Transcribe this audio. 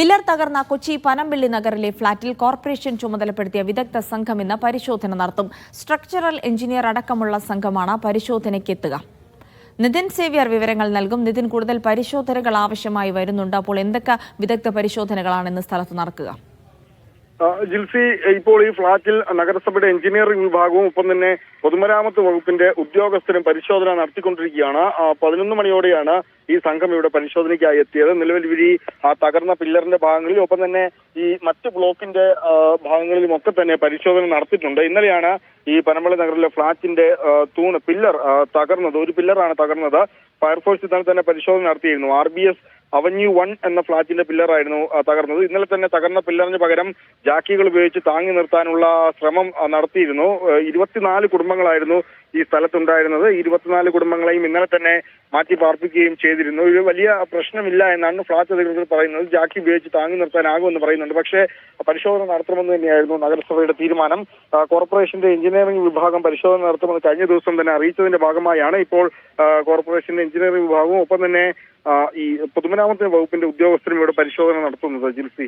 Pillar തകർന്ന കൊച്ചി പനമ്പിള്ളി നഗറിലെ ഫ്ളാറ്റിൽ കോർപ്പറേഷൻ ചുമതലപ്പെടുത്തിയ വിദഗ്ധ സംഘം ഇന്ന് പരിശോധന നടത്തും. സ്ട്രക്ചറൽ എഞ്ചിനീയർ അടക്കമുള്ള സംഘമാണ് പരിശോധനയ്ക്കെത്തുക. നിതിൻ സേവ്യർ വിവരങ്ങൾ നൽകും. നിതിൻ കൂടുതൽ പരിശോധനകൾ ആവശ്യമായി വരുന്നുണ്ട്. അപ്പോൾ എന്തൊക്കെ വിദഗ്ധ പരിശോധനകളാണ് ഇന്ന് സ്ഥലത്ത് നടക്കുക? ജിൽസി ഇപ്പോൾ ഈ ഫ്ളാറ്റിൽ നഗരസഭയുടെ എഞ്ചിനീയറിംഗ് വിഭാഗവും ഒപ്പം തന്നെ പൊതുമരാമത്ത് വകുപ്പിന്റെ ഉദ്യോഗസ്ഥരും പരിശോധന നടത്തിക്കൊണ്ടിരിക്കുകയാണ്. പതിനൊന്ന് മണിയോടെയാണ് ഈ സംഘം ഇവിടെ പരിശോധനയ്ക്കായി എത്തിയത്. നിലവിൽ വിരി തകർന്ന പില്ലറിന്റെ ഭാഗങ്ങളിൽ ഒപ്പം തന്നെ ഈ മറ്റ് ബ്ലോക്കിന്റെ ഭാഗങ്ങളിലും ഒക്കെ തന്നെ പരിശോധന നടത്തിയിട്ടുണ്ട്. ഇന്നലെയാണ് ഈ പനമല നഗറിലെ ഫ്ളാറ്റിന്റെ തൂണ് പില്ലർ തകർന്നത്. ഒരു പില്ലറാണ് തകർന്നത്. ഫയർഫോഴ്സ് ഇന്നലെ തന്നെ പരിശോധന നടത്തിയിരുന്നു. R B S avenue one എന്ന ഫ്ളാറ്റിന്റെ പില്ലറായിരുന്നു തകർന്നത്. ഇന്നലെ തന്നെ തകർന്ന പില്ലറിന് പകരം ജാക്കികൾ ഉപയോഗിച്ച് താങ്ങി നിർത്താനുള്ള ശ്രമം നടത്തിയിരുന്നു. ഇരുപത്തിനാല് കുടുംബങ്ങളായിരുന്നു ഈ സ്ഥലത്തുണ്ടായിരുന്നത്. ഇരുപത്തിനാല് കുടുംബങ്ങളെയും ഇന്നലെ തന്നെ മാറ്റി പാർപ്പിക്കുകയും ചെയ്തിരുന്നു. ഒരു വലിയ പ്രശ്നമില്ല എന്നാണ് ഫ്ളാറ്റ് അധികൃതർ പറയുന്നത്. ജാക്കി ഉപയോഗിച്ച് താങ്ങി നിർത്താനാകുമെന്ന് പറയുന്നുണ്ട്. പക്ഷേ പരിശോധന നടത്തണമെന്ന് തന്നെയായിരുന്നു നഗരസഭയുടെ തീരുമാനം. കോർപ്പറേഷന്റെ എഞ്ചിനീയറിംഗ് വിഭാഗം പരിശോധന നടത്തുമെന്ന് കഴിഞ്ഞ ദിവസം തന്നെ അറിയിച്ചതിന്റെ ഭാഗമായാണ് ഇപ്പോൾ കോർപ്പറേഷന്റെ എഞ്ചിനീയറിംഗ് വിഭാഗവും ഒപ്പം തന്നെ ഈ പൊതുമരാമത്ത് വകുപ്പിന്റെ ഉദ്യോഗസ്ഥരും ഇവിടെ പരിശോധന നടത്തുന്നത്. ജിൽസി.